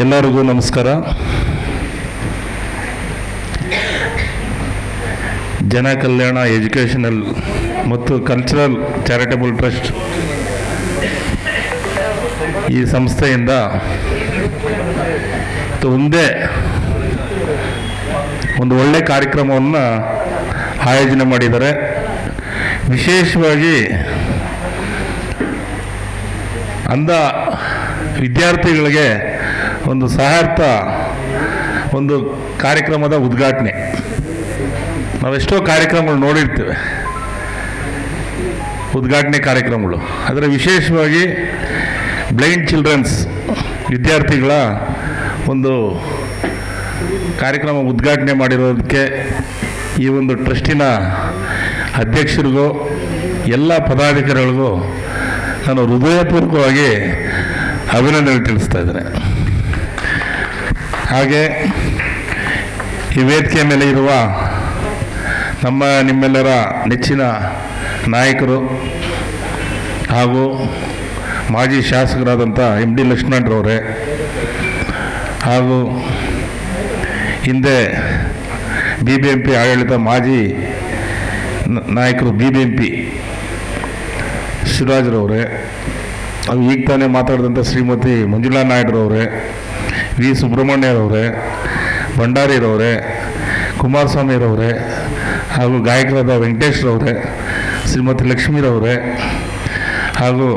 ಎಲ್ಲರಿಗೂ ನಮಸ್ಕಾರ. ಜನ ಕಲ್ಯಾಣ ಎಜುಕೇಷನಲ್ ಮತ್ತು ಕಲ್ಚರಲ್ ಚಾರಿಟಬಲ್ ಟ್ರಸ್ಟ್ ಈ ಸಂಸ್ಥೆಯಿಂದ ಒಂದೇ ಒಂದು ಒಳ್ಳೆ ಕಾರ್ಯಕ್ರಮವನ್ನು ಆಯೋಜನೆ ಮಾಡಿದ್ದಾರೆ. ವಿಶೇಷವಾಗಿ ಅಂಧ ವಿದ್ಯಾರ್ಥಿಗಳಿಗೆ ಒಂದು ಸಹಾರ್ಥ, ಒಂದು ಕಾರ್ಯಕ್ರಮದ ಉದ್ಘಾಟನೆ. ನಾವೆಷ್ಟೋ ಕಾರ್ಯಕ್ರಮಗಳು ನೋಡಿರ್ತೇವೆ. ಉದ್ಘಾಟನೆ ಕಾರ್ಯಕ್ರಮಗಳು. ಆದರೆ ವಿಶೇಷವಾಗಿ ಬ್ಲೈಂಡ್ ಚಿಲ್ಡ್ರನ್ಸ್ ವಿದ್ಯಾರ್ಥಿಗಳ ಒಂದು ಕಾರ್ಯಕ್ರಮ ಉದ್ಘಾಟನೆ ಮಾಡಿರೋದಕ್ಕೆ ಈ ಒಂದು ಟ್ರಸ್ಟಿನ ಅಧ್ಯಕ್ಷರಿಗೂ, ಎಲ್ಲ ಪದಾಧಿಕಾರಿಗಳಿಗೂ ನಾನು ಹೃದಯಪೂರ್ವಕವಾಗಿ ಅಭಿನಂದನೆ ತಿಳಿಸ್ತಾ ಇದ್ದೇನೆ. ಹಾಗೆ ಈ ವೇದಿಕೆ ಮೇಲೆ ಇರುವ ನಮ್ಮ ನಿಮ್ಮೆಲ್ಲರ ನೆಚ್ಚಿನ ನಾಯಕರು ಹಾಗೂ ಮಾಜಿ ಶಾಸಕರಾದಂಥ ಎಂ ಡಿ ಲಕ್ಷ್ಮಣರವರೇ ಹಾಗೂ ಹಿಂದೆ ಬಿ ಬಿ ಎಂ ಪಿ ಆಡಳಿತ ಮಾಜಿ ನಾಯಕರು ಬಿ ಬಿ ಎಂ ಪಿ ಶಿವರಾಜ್ರವರೇ ಅದು ಈಗ ತಾನೇ ಮಾತಾಡಿದಂಥ ಶ್ರೀಮತಿ ಮಂಜುಳಾ ನಾಯ್ಡುರವರೇ ವಿ. ಸುಬ್ರಹ್ಮಣ್ಯರವರೇ, ಭಂಡಾರಿರವರೇ, ಕುಮಾರಸ್ವಾಮಿರವರೇ, ಹಾಗೂ ಗಾಯಕರಾದ ವೆಂಕಟೇಶ್ರವರೇ, ಶ್ರೀಮತಿ ಲಕ್ಷ್ಮೀರವರೇ, ಹಾಗೂ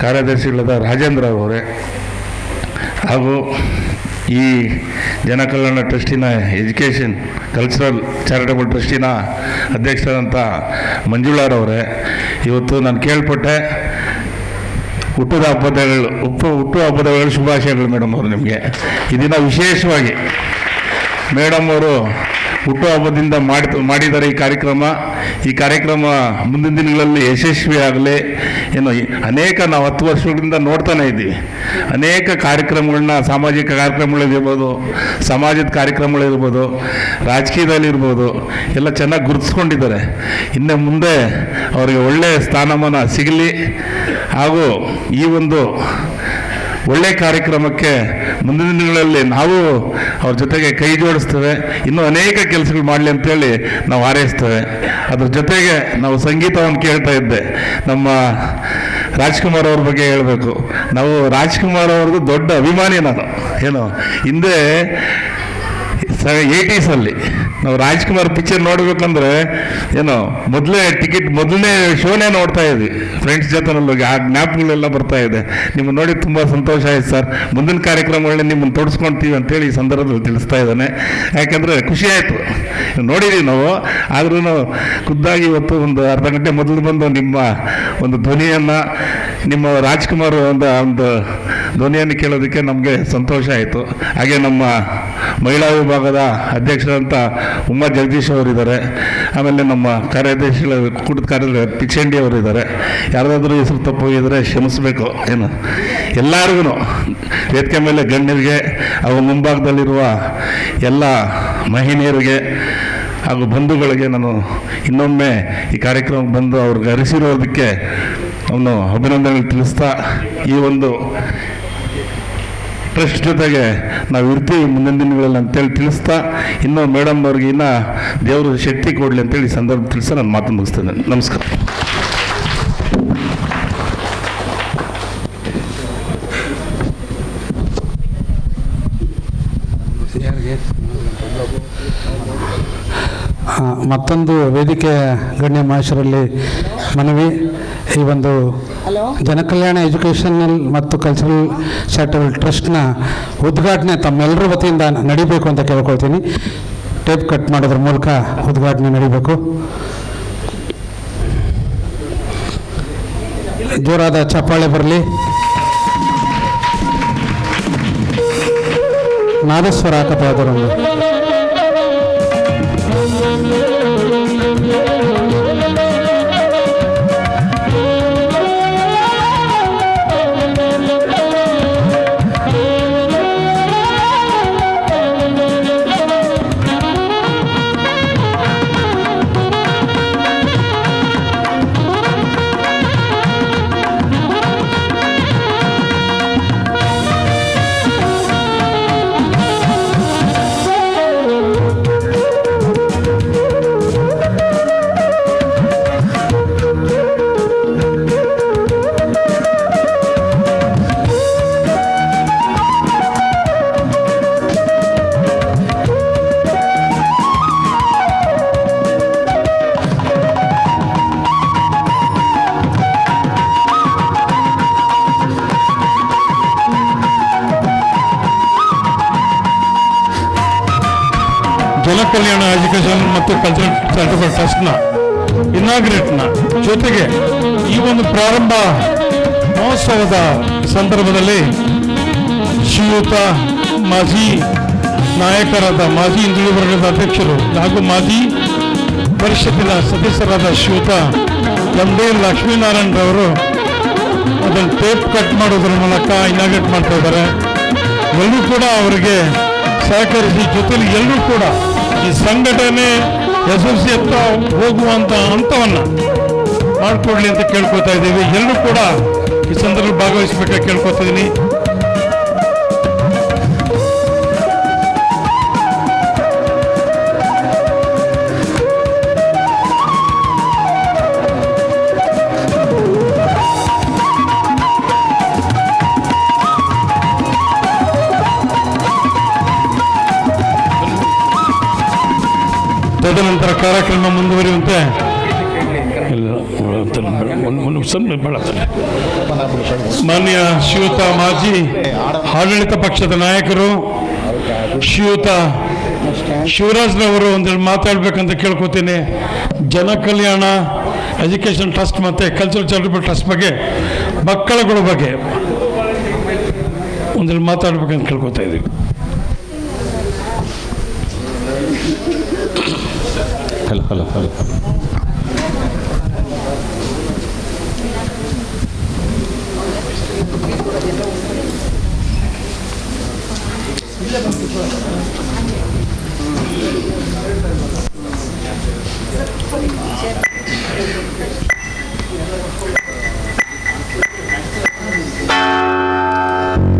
ಕಾರ್ಯದರ್ಶಿಗಳಾದ ರಾಜೇಂದ್ರ ಅವರೇ ಹಾಗೂ ಈ ಜನಕಲ್ಯಾಣ ಟ್ರಸ್ಟಿನ ಎಜುಕೇಷನ್ ಕಲ್ಚರಲ್ ಚಾರಿಟಬಲ್ ಟ್ರಸ್ಟಿನ ಅಧ್ಯಕ್ಷರಾದಂಥ ಮಂಜುಳಾರವರೇ, ಇವತ್ತು ನಾನು ಕೇಳ್ಪಟ್ಟೆ ಹುಟ್ಟದ ಹಬ್ಬದಗಳು ಉಪ್ಪು ಹುಟ್ಟು ಹಬ್ಬದಗಳು ಶುಭಾಶಯಗಳು ಮೇಡಮ್ ಅವರು ನಿಮಗೆ. ಈ ದಿನ ವಿಶೇಷವಾಗಿ ಮೇಡಮ್ ಅವರು ಹುಟ್ಟು ಹಬ್ಬದಿಂದ ಮಾಡಿ, ಮಾಡಿದ್ದಾರೆ ಈ ಕಾರ್ಯಕ್ರಮ. ಈ ಕಾರ್ಯಕ್ರಮ ಮುಂದಿನ ದಿನಗಳಲ್ಲಿ ಯಶಸ್ವಿ ಆಗಲಿ ಏನು ಅನೇಕ ನಾವು ಹತ್ತು ವರ್ಷಗಳಿಂದ ನೋಡ್ತಾನೆ ಇದ್ದೀವಿ. ಅನೇಕ ಕಾರ್ಯಕ್ರಮಗಳನ್ನ, ಸಾಮಾಜಿಕ ಕಾರ್ಯಕ್ರಮಗಳಿರ್ಬೋದು, ಸಮಾಜದ ಕಾರ್ಯಕ್ರಮಗಳಿರ್ಬೋದು ರಾಜಕೀಯದಲ್ಲಿರ್ಬೋದು ಎಲ್ಲ ಚೆನ್ನಾಗಿ ಗುರುತಿಸ್ಕೊಂಡಿದ್ದಾರೆ. ಇನ್ನು ಮುಂದೆ ಅವರಿಗೆ ಒಳ್ಳೆಯ ಸ್ಥಾನಮಾನ ಸಿಗಲಿ. ಹಾಗೂ ಈ ಒಂದು ಒಳ್ಳೆ ಕಾರ್ಯಕ್ರಮಕ್ಕೆ ಮುಂದಿನ ದಿನಗಳಲ್ಲಿ ನಾವು ಅವ್ರ ಜೊತೆಗೆ ಕೈ ಜೋಡಿಸ್ತೇವೆ. ಇನ್ನೂ ಅನೇಕ ಕೆಲಸಗಳು ಮಾಡಲಿ ಅಂತೇಳಿ ನಾವು ಹಾರೈಸ್ತೇವೆ. ಅದ್ರ ಜೊತೆಗೆ ನಾವು ಸಂಗೀತವನ್ನು ಕೇಳ್ತಾ ಇದ್ದೆ. ನಮ್ಮ ರಾಜ್ಕುಮಾರ್ ಅವ್ರ ಬಗ್ಗೆ ಹೇಳಬೇಕು. ನಾವು ರಾಜ್ಕುಮಾರ್ ಅವ್ರದ್ದು ದೊಡ್ಡ ಅಭಿಮಾನಿ ನಾನು. ಏನು? ಹಿಂದೆ ಏಯ್ಟೀಸಲ್ಲಿ ನಾವು ರಾಜ್ಕುಮಾರ್ ಪಿಕ್ಚರ್ ನೋಡ್ಬೇಕಂದ್ರೆ, ಏನು, ಮೊದಲೇ ಟಿಕೆಟ್ ಮೊದಲನೇ ಶೋನೇ ನೋಡ್ತಾ ಇದ್ವಿ. ಫ್ರೆಂಡ್ಸ್ ಜೊತೆನಲ್ಲಿ ಆ ಜ್ಞಾಪಕಗಳೆಲ್ಲ ಬರ್ತಾ ಇದೆ. ನಿಮ್ಮ ನೋಡಿ ತುಂಬ ಸಂತೋಷ ಆಯ್ತು ಸರ್. ಮುಂದಿನ ಕಾರ್ಯಕ್ರಮಗಳನ್ನ ನಿಮ್ಮನ್ನು ತೊಡಸ್ಕೊಳ್ತೀವಿ ಅಂತೇಳಿ ಈ ಸಂದರ್ಭದಲ್ಲಿ ತಿಳಿಸ್ತಾ ಇದ್ದಾನೆ. ಯಾಕಂದರೆ ಖುಷಿ ಆಯಿತು. ನೋಡಿದ್ದೀವಿ ನಾವು. ಆದ್ರೂ ಖುದ್ದಾಗಿ ಇವತ್ತು ಒಂದು ಅರ್ಧ ಗಂಟೆ ಮೊದಲು ಬಂದು ನಿಮ್ಮ ಒಂದು ಧ್ವನಿಯನ್ನು, ನಿಮ್ಮ ರಾಜ್ಕುಮಾರ್ ಒಂದು ಒಂದು ಧ್ವನಿಯನ್ನು ಕೇಳೋದಕ್ಕೆ ನಮಗೆ ಸಂತೋಷ ಆಯಿತು. ಹಾಗೆ ನಮ್ಮ ಮಹಿಳಾ ವಿಭಾಗದ ಅಧ್ಯಕ್ಷರಂತ ಉಮಾ ಜಗದೀಶ್ ಅವರಿದ್ದಾರೆ. ಆಮೇಲೆ ನಮ್ಮ ಕಾರ್ಯದರ್ಶಿಗಳ ಕೂಟದ ಕಾರ್ಯದರ್ಶಿ ಪಿಚಂಡಿ ಅವರಿದ್ದಾರೆ. ಯಾರ್ದಾದ್ರೂ ಹೆಸರು ತಪ್ಪೋಗಿದ್ರೆ ಕ್ಷಮಿಸಬೇಕು. ಏನು? ಎಲ್ಲರಿಗೂ ವೇದಿಕೆ ಮೇಲೆ ಗಣ್ಯರಿಗೆ ಹಾಗೂ ಮುಂಭಾಗದಲ್ಲಿರುವ ಎಲ್ಲ ಮಹಿಳೆಯರಿಗೆ ಹಾಗೂ ಬಂಧುಗಳಿಗೆ ನಾನು ಇನ್ನೊಮ್ಮೆ ಈ ಕಾರ್ಯಕ್ರಮಕ್ಕೆ ಬಂದು ಅವ್ರಿಗೆ ಅರಿಸಿರೋದಕ್ಕೆ ಅವನು ಅಭಿನಂದನೆ ತಿಳಿಸ್ತಾ ಈ ಒಂದು ಟ್ರಸ್ಟ್ ಜೊತೆಗೆ ನಾವು ಇರ್ತೀವಿ ಮುಂದಿನ ದಿನಗಳಲ್ಲಿ ಅಂತೇಳಿ ತಿಳಿಸ್ತಾ, ಇನ್ನೂ ಮೇಡಮ್ ಅವ್ರಿಗೆ ಇನ್ನೂ ದೇವರು ಶಕ್ತಿ ಕೊಡಲಿ ಅಂತೇಳಿ ಸಂದರ್ಭ ತಿಳಿಸ ನಾನು ಮಾತು ಮುಗಿಸ್ತೇನೆ. ನಮಸ್ಕಾರ. ಮತ್ತೊಂದು ವೇದಿಕೆ ಗಣ್ಯ ಮಹೇಶರಲ್ಲಿ ಮನವಿ. ಈ ಒಂದು ಜನಕಲ್ಯಾಣ ಎಜುಕೇಷನಲ್ ಮತ್ತು ಕಲ್ಚರಲ್ ಚಾರಿಟಬಲ್ ಟ್ರಸ್ಟ್ನ ಉದ್ಘಾಟನೆ ತಮ್ಮೆಲ್ಲರ ವತಿಯಿಂದ ನಡಿಬೇಕು ಅಂತ ಕೇಳ್ಕೊಳ್ತೀನಿ. ಟೇಪ್ ಕಟ್ ಮಾಡೋದ್ರ ಮೂಲಕ ಉದ್ಘಾಟನೆ ನಡಿಬೇಕು. ಜೋರಾದ ಚಪ್ಪಾಳೆ ಬರಲಿ. ನಾದಸ್ವರ ಹಾಕಬಹುದರೊಂದು ಿ ಮತ್ತು ಕಲ್ಚರಲ್ ಚಾರಿಟಬಲ್ ಟ್ರಸ್ಟ್ನ ಇನಾಗ್ರೇಟ್ನ ಜೊತೆಗೆ ಈ ಒಂದು ಪ್ರಾರಂಭ ಮಹೋತ್ಸವದ ಸಂದರ್ಭದಲ್ಲಿ ಶ್ರೀಯುತ ಮಾಜಿ ನಾಯಕರಾದ ಮಾಜಿ ಹಿಂದುಳಿದ ವರ್ಗದ ಅಧ್ಯಕ್ಷರು ಹಾಗೂ ಮಾಜಿ ಪರಿಷತ್ತಿನ ಸದಸ್ಯರಾದ ಶ್ರೀಯುತ ಎಂ ಡಿ ಲಕ್ಷ್ಮೀನಾರಾಯಣರವರು ಅದನ್ನು ಟೇಪ್ ಕಟ್ ಮಾಡೋದ್ರ ಮೂಲಕ ಇನಾಗ್ರೇಟ್ ಮಾಡ್ತಾ ಇದ್ದಾರೆ. ಎಲ್ಲರೂ ಕೂಡ ಅವರಿಗೆ ಸಹಕರಿಸಿ, ಜೊತೆಲಿ ಎಲ್ಲರೂ ಕೂಡ ಈ ಸಂಘಟನೆ ಯಶಸ್ವಿ ಅಂತ ಹೋಗುವಂತ ಹಂತವನ್ನು ಮಾಡಿಕೊಡ್ಲಿ ಅಂತ ಕೇಳ್ಕೊತಾ ಇದ್ದೀವಿ. ಎಲ್ಲರೂ ಕೂಡ ಈ ಸಂದರ್ಭ ಭಾಗವಹಿಸಬೇಕಾಗಿ ಕೇಳ್ಕೊತಾ ಇದ್ದೀನಿ. ತದನಂತರ ಕಾರ್ಯಕ್ರಮ ಮುಂದುವರಿಯುವಂತೆ. ಮಾನ್ಯ ಶ್ರೀಯುತ ಮಾಜಿ ಆಡಳಿತ ಪಕ್ಷದ ನಾಯಕರು ಶ್ರೀಯುತ ಶಿವರಾಜ್ನವರು ಒಂದೆರಡು ಮಾತಾಡ್ಬೇಕಂತ ಕೇಳ್ಕೊತೀನಿ. ಜನ ಕಲ್ಯಾಣ ಎಜುಕೇಷನ್ ಟ್ರಸ್ಟ್ ಮತ್ತು ಕಲ್ಚರಲ್ ಚಾರಿಟಬಲ್ ಟ್ರಸ್ಟ್ ಬಗ್ಗೆ ಮಕ್ಕಳುಗಳ ಬಗ್ಗೆ ಒಂದೆರಡು ಮಾತಾಡ್ಬೇಕಂತ ಕೇಳ್ಕೊತಾ ಇದ್ದೀವಿ ಹಲೋ ಹಲೋ ಹಲೋ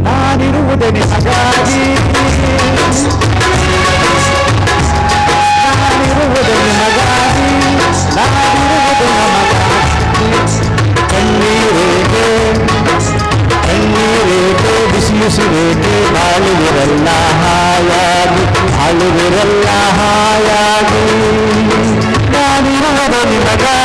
ನಾನಿರುವುದೇ ನಿಮಗಾಗಿ ನಾನಿರುವುದೇ ಬಿಸಿ ಬಿಸಿರೇಕೆ ಬಾಳುವಿರಲ್ಲ ಹಾಯಾಗಿ ಬಾಳುವಿರಲ್ಲ ಹಾಯಾಗಿ ನಾನಿರುವುದೇ ನಿಮಗಾಗಿ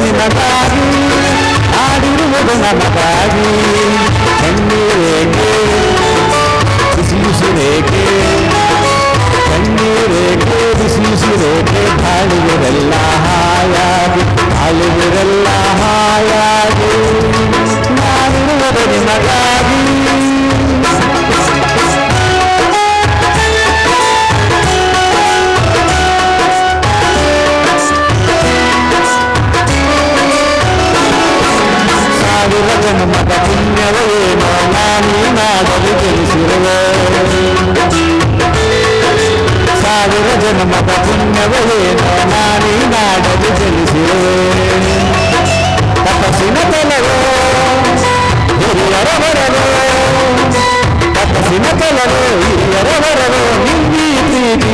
ಉಳಿಸಲ್ಲ ನಾನಿರುವುದು ನಿಮಗಾಗಿ ನಾನಿರುವುದು ನಿಮಗಾಗಿ ನಾಡಿರುವುದು ನಮಗಾಗಿ ಕಣ್ಣೀರೇಕೆ ಬಿಸಿ ಬಿಸಿರೇಕೆ ಕಣ್ಣೀರೇಕೆ ಬಿಸಿ ಬಿಸಿರೇಕೆ ಬಾಳುವಿರೆಲ್ಲ ಹಾಯಾಗಿ ಬಾಳುವಿರೆಲ್ಲ ಹಾಯಾಗಿ ನಾನಿರುವುದು ನಿಮಗಾಗಿ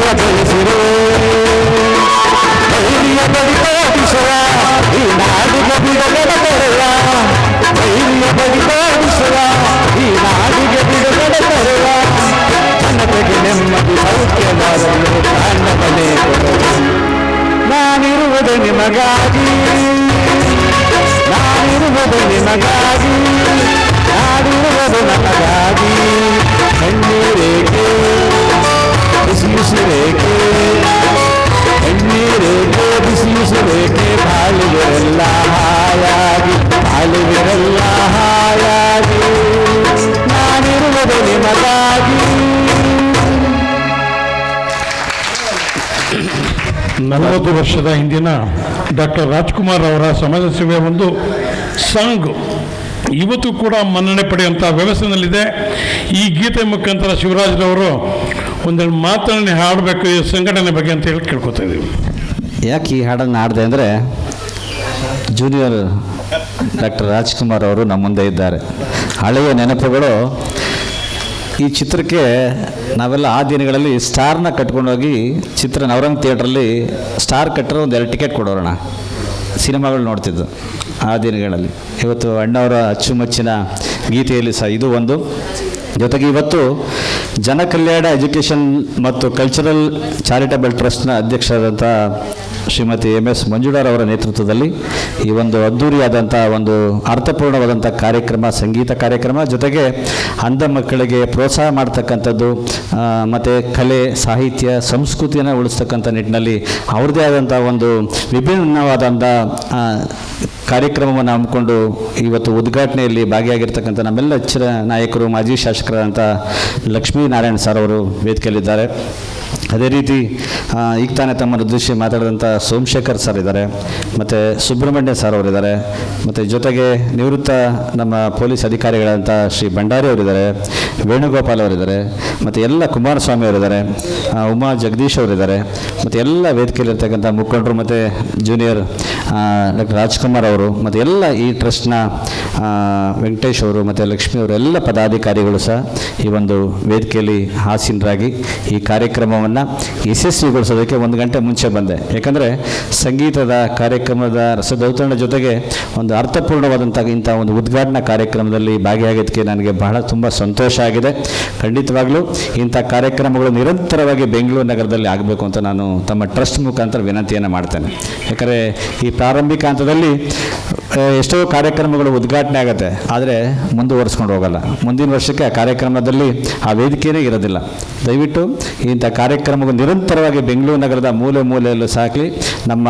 ಪ್ರೀತಿಯ ತಿಳಿಸಿರುವೆ ಧೈರ್ಯ ಬಡಿದಾಡಿಸುವ ಈ ನಾಡಿಗೆ ಬಿಡುಗಡೆ ತರುವ ಧೈರ್ಯ ಬಡಿದಾಡಿಸುವ ಈ ನಾಡಿಗೆ ಬಿಡುಗಡೆ ತರುವ ಜನತೆಗೆ ನೆಮ್ಮದಿ ಸೌಖ್ಯವಾದಲು ಕಾರಣವೇ ನಾನಿರುವುದು ನಿಮಗಾಗಿ. ನಾನಿರುವುದು ನಿಮಗಾಗಿ. ನಾಡಿರುವುದು ನಮಗಾಗಿ. ವರ್ಷದ ಹಿಂದಿನ ಡಾಕ್ಟರ್ ರಾಜ್ಕುಮಾರ್ ಅವರ ಸಮಾಜ ಸೇವೆ ಒಂದು ಸಾಂಗ್. ಇವತ್ತು ಕೂಡ ಮನ್ನಣೆ ಪಡೆಯುವಂಥ ವ್ಯವಸ್ಥೆಯಲ್ಲಿದೆ ಈ ಗೀತೆ ಮುಖಾಂತರ ಶಿವರಾಜ್ರವರು ಒಂದೆರಡು ಮಾತನ್ನು ಹಾಡಬೇಕು, ಈ ಸಂಘಟನೆ ಬಗ್ಗೆ ಅಂತ ಹೇಳಿ ಕೇಳ್ಕೊತಾ ಇದ್ದೀವಿ. ಯಾಕೆ ಈ ಹಾಡನ್ನು ಹಾಡಿದೆ ಅಂದರೆ ಜೂನಿಯರ್ ಡಾಕ್ಟರ್ ರಾಜ್ಕುಮಾರ್ ಅವರು ನಮ್ಮ ಮುಂದೆ ಇದ್ದಾರೆ. ಹಳೆಯ ನೆನಪುಗಳು ಈ ಚಿತ್ರಕ್ಕೆ ನಾವೆಲ್ಲ ಆ ದಿನಗಳಲ್ಲಿ ಸ್ಟಾರ್ನ ಕಟ್ಕೊಂಡೋಗಿ ಚಿತ್ರ ನವರಂಗ್ ಥಿಯೇಟ್ರಲ್ಲಿ ಸ್ಟಾರ್ ಕಟ್ಟರೆ ಒಂದು ಎರಡು ಟಿಕೆಟ್ ಕೊಡೋಣ ಸಿನಿಮಾಗಳು ನೋಡ್ತಿದ್ದು ಆ ದಿನಗಳಲ್ಲಿ. ಇವತ್ತು ಅಣ್ಣವರ ಅಚ್ಚುಮಚ್ಚಿನ ಗೀತೆಯಲ್ಲಿ ಸಹ ಇದು ಒಂದು. ಜೊತೆಗೆ ಇವತ್ತು ಜನಕಲ್ಯಾಣ ಎಜುಕೇಷನ್ ಮತ್ತು ಕಲ್ಚರಲ್ ಚಾರಿಟಬಲ್ ಟ್ರಸ್ಟ್ನ ಅಧ್ಯಕ್ಷರಾದಂಥ ಶ್ರೀಮತಿ ಎಂ ಎಸ್ ಮಂಜುಳಾರ್ ಅವರ ನೇತೃತ್ವದಲ್ಲಿ ಈ ಒಂದು ಅದ್ಧೂರಿಯಾದಂಥ ಒಂದು ಅರ್ಥಪೂರ್ಣವಾದಂಥ ಕಾರ್ಯಕ್ರಮ, ಸಂಗೀತ ಕಾರ್ಯಕ್ರಮ, ಜೊತೆಗೆ ಅಂಧ ಮಕ್ಕಳಿಗೆ ಪ್ರೋತ್ಸಾಹ ಮಾಡ್ತಕ್ಕಂಥದ್ದು ಮತ್ತು ಕಲೆ, ಸಾಹಿತ್ಯ, ಸಂಸ್ಕೃತಿಯನ್ನು ಉಳಿಸ್ತಕ್ಕಂಥ ನಿಟ್ಟಿನಲ್ಲಿ ಅವ್ರದ್ದೇ ಆದಂಥ ಒಂದು ವಿಭಿನ್ನವಾದಂಥ ಕಾರ್ಯಕ್ರಮವನ್ನು ಹಮ್ಮಿಕೊಂಡು ಇವತ್ತು ಉದ್ಘಾಟನೆಯಲ್ಲಿ ಭಾಗಿಯಾಗಿರ್ತಕ್ಕಂಥ ನಮ್ಮೆಲ್ಲ ಅಚ್ಚರ ನಾಯಕರು, ಮಾಜಿ ಶಾಸಕರಾದಂಥ ಲಕ್ಷ್ಮೀನಾರಾಯಣ ಸರ್ ಅವರು ವೇದಿಕೆಯಲ್ಲಿದ್ದಾರೆ. ಅದೇ ರೀತಿ ಈಗ ತಾನೇ ತಮ್ಮನ್ನು ಉದ್ದೇಶಿ ಮಾತಾಡಿದಂಥ ಸೋಮಶೇಖರ್ ಸರ್ ಇದ್ದಾರೆ, ಮತ್ತು ಸುಬ್ರಹ್ಮಣ್ಯ ಸರ್ ಅವರಿದ್ದಾರೆ ಮತ್ತು ಜೊತೆಗೆ ನಿವೃತ್ತ ನಮ್ಮ ಪೊಲೀಸ್ ಅಧಿಕಾರಿಗಳಂಥ ಶ್ರೀ ಭಂಡಾರಿ ಅವರಿದ್ದಾರೆ ವೇಣುಗೋಪಾಲ್ ಅವರಿದ್ದಾರೆ ಮತ್ತು ಎಲ್ಲ ಕುಮಾರಸ್ವಾಮಿ ಅವರಿದ್ದಾರೆ ಉಮಾ ಜಗದೀಶ್ ಅವರಿದ್ದಾರೆ ಮತ್ತು ಎಲ್ಲ ವೇದಿಕೆಯಲ್ಲಿರ್ತಕ್ಕಂಥ ಮುಖಂಡರು, ಮತ್ತು ಜೂನಿಯರ್ ಡಾಕ್ಟರ್ ರಾಜ್ಕುಮಾರ್ ಅವರು, ಮತ್ತು ಎಲ್ಲ ಈ ಟ್ರಸ್ಟ್ನ ವೆಂಕಟೇಶ್ ಅವರು, ಮತ್ತು ಲಕ್ಷ್ಮಿ ಅವರು, ಎಲ್ಲ ಪದಾಧಿಕಾರಿಗಳು ಸಹ ಈ ಒಂದು ವೇದಿಕೆಯಲ್ಲಿ ಹಾಸೀನರಾಗಿ ಈ ಕಾರ್ಯಕ್ರಮವನ್ನು ಯಶಸ್ವಿಗೊಳಿಸೋದಕ್ಕೆ ಒಂದು ಗಂಟೆ ಮುಂಚೆ ಬಂದೆ. ಯಾಕಂದರೆ ಸಂಗೀತದ ಕಾರ್ಯಕ್ರಮದ ರಸದೌತರಣ ಜೊತೆಗೆ ಒಂದು ಅರ್ಥಪೂರ್ಣವಾದಂಥ ಇಂಥ ಒಂದು ಉದ್ಘಾಟನಾ ಕಾರ್ಯಕ್ರಮದಲ್ಲಿ ಭಾಗಿಯಾಗೋದಕ್ಕೆ ನನಗೆ ಬಹಳ ತುಂಬ ಸಂತೋಷ ಆಗಿದೆ. ಖಂಡಿತವಾಗಲೂ ಇಂಥ ಕಾರ್ಯಕ್ರಮಗಳು ನಿರಂತರವಾಗಿ ಬೆಂಗಳೂರು ನಗರದಲ್ಲಿ ಆಗಬೇಕು ಅಂತ ನಾನು ತಮ್ಮ ಟ್ರಸ್ಟ್ ಮುಖಾಂತರ ವಿನಂತಿಯನ್ನು ಮಾಡ್ತೇನೆ. ಯಾಕಂದರೆ ಈ ಪ್ರಾರಂಭಿಕ ಹಂತದಲ್ಲಿ ಎಷ್ಟೋ ಕಾರ್ಯಕ್ರಮಗಳು ಉದ್ಘಾಟನೆ ಆಗುತ್ತೆ, ಆದರೆ ಮುಂದುವರಿಸ್ಕೊಂಡು ಹೋಗಲ್ಲ. ಮುಂದಿನ ವರ್ಷಕ್ಕೆ ಆ ಕಾರ್ಯಕ್ರಮದಲ್ಲಿ ಆ ವೇದಿಕೆಯೇ ಇರೋದಿಲ್ಲ. ದಯವಿಟ್ಟು ಇಂಥ ಕಾರ್ಯಕ್ರಮಗಳು ನಿರಂತರವಾಗಿ ಬೆಂಗಳೂರು ನಗರದ ಮೂಲೆ ಮೂಲೆಯಲ್ಲೂ ಸಾಕಲಿ, ನಮ್ಮ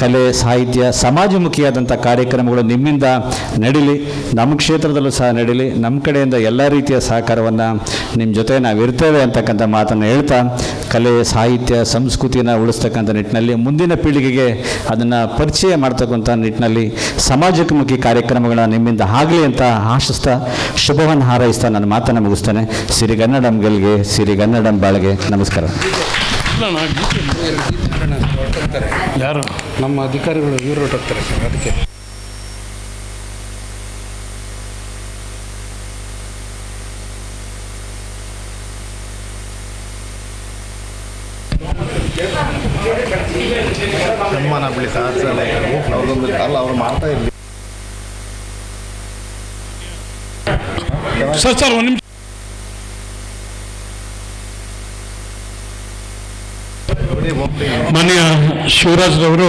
ಕಲೆ, ಸಾಹಿತ್ಯ, ಸಮಾಜಮುಖಿಯಾದಂಥ ಕಾರ್ಯಕ್ರಮಗಳು ನಿಮ್ಮಿಂದ ನಡೀಲಿ, ನಮ್ಮ ಕ್ಷೇತ್ರದಲ್ಲೂ ಸಹ ನಡೀಲಿ, ನಮ್ಮ ಕಡೆಯಿಂದ ಎಲ್ಲ ರೀತಿಯ ಸಹಕಾರವನ್ನು ನಿಮ್ಮ ಜೊತೆ ನಾವು ಇರ್ತೇವೆ ಅಂತಕ್ಕಂಥ ಮಾತನ್ನು ಹೇಳ್ತಾ, ಕಲೆ, ಸಾಹಿತ್ಯ ಸಂಸ್ಕೃತಿನ ಉಳಿಸ್ತಕ್ಕಂಥ ನಿಟ್ಟಿನಲ್ಲಿ ಮುಂದಿನ ಪೀಳಿಗೆಗೆ ಅದನ್ನು ಪರಿಚಯ ಮಾಡ್ತಕ್ಕಂಥ ನಿಟ್ಟಿನಲ್ಲಿ ಸಮಾಜಮುಖಿ ಕಾರ್ಯಕ್ರಮಗಳ ನಿಮ್ಮಿಂದ ಆಗಲಿ ಅಂತ ಆಶಿಸ್ತಾ, ಶುಭವನ್ನು ಹಾರೈಸ್ತಾ ನನ್ನ ಮಾತನ್ನು ಮುಗಿಸ್ತೇನೆ. ಸಿರಿಗನ್ನಡಂ ಗೆಲ್ಗೆ, ಸಿರಿಗನ್ನಡಂ ಬಾಳ್ಗೆ ನಮಸ್ಕಾರ. ಯಾರು? ನಮ್ಮ ಅಧಿಕಾರಿಗಳು ಇವರು ಹೊರಟೋಗ್ತಾರೆ ಸರ್ ಅದಕ್ಕೆ. ಸನ್ಮಾನ ಬಿಡಿ ಸರ್ ಅವ್ರದೊಂದು ಅಲ್ಲ ಅವ್ರು ಮಾಡ್ತಾ ಇರಲಿ. ಸರ್ ಸರ್ ಒಂದು ನಿಮಿಷ. ಮಾನ್ಯ ಶಿವರಾಜ್ರವರು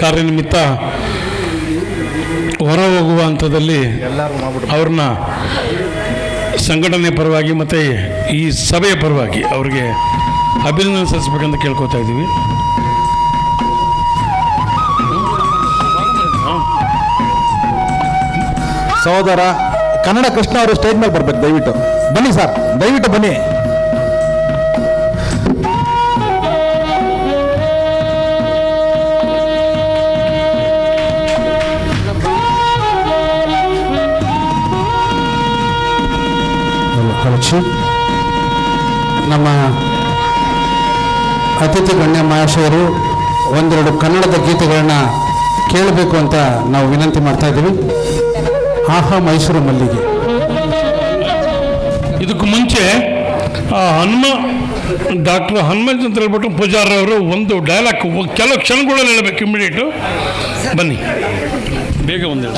ಕಾರ್ಯನಿಮಿತ್ತ ಹೊರ ಹೋಗುವ ಹಂತದಲ್ಲಿ ಅವ್ರನ್ನ ಸಂಘಟನೆ ಪರವಾಗಿ ಮತ್ತು ಈ ಸಭೆಯ ಪರವಾಗಿ ಅವ್ರಿಗೆ ಅಭಿನಂದನೆ ಸಲ್ಲಿಸ್ಬೇಕಂತ ಕೇಳ್ಕೊತಾ ಇದ್ದೀವಿ. ಸಹೋದರ, ಕನ್ನಡ ಕೃಷ್ಣ ಅವರು ಸ್ಟೇಜ್ ಮೇಲೆ ಬರ್ಬೇಕು, ದಯವಿಟ್ಟು. ಬನ್ನಿ ಸರ್, ದಯವಿಟ್ಟು ಬನ್ನಿ. ಕಳಚಿ, ನಮ್ಮ ಅತಿಥಿ ಗಣ್ಯ ಮಹಾಶಯರು ಒಂದೆರಡು ಕನ್ನಡದ ಗೀತೆಗಳನ್ನ ಕೇಳಬೇಕು ಅಂತ ನಾವು ವಿನಂತಿ ಮಾಡ್ತಾ ಇದ್ದೀವಿ. ಆಹಾ ಮೈಸೂರು ಮಲ್ಲಿಗೆ. ಇದಕ್ಕೂ ಮುಂಚೆ ಹನುಮ, ಡಾಕ್ಟರ್ ಹನುಮಂತ್ ಅಂತ ಹೇಳ್ಬಿಟ್ಟು ಪೂಜಾರವರು ಒಂದು ಡೈಲಾಗ್ ಕೆಲವು ಕ್ಷಣಗಳಲ್ಲಿ ಹೇಳಬೇಕು ಇಮಿಡಿಯೇಟು ಬನ್ನಿ. ಬೇಗ ಒಂದು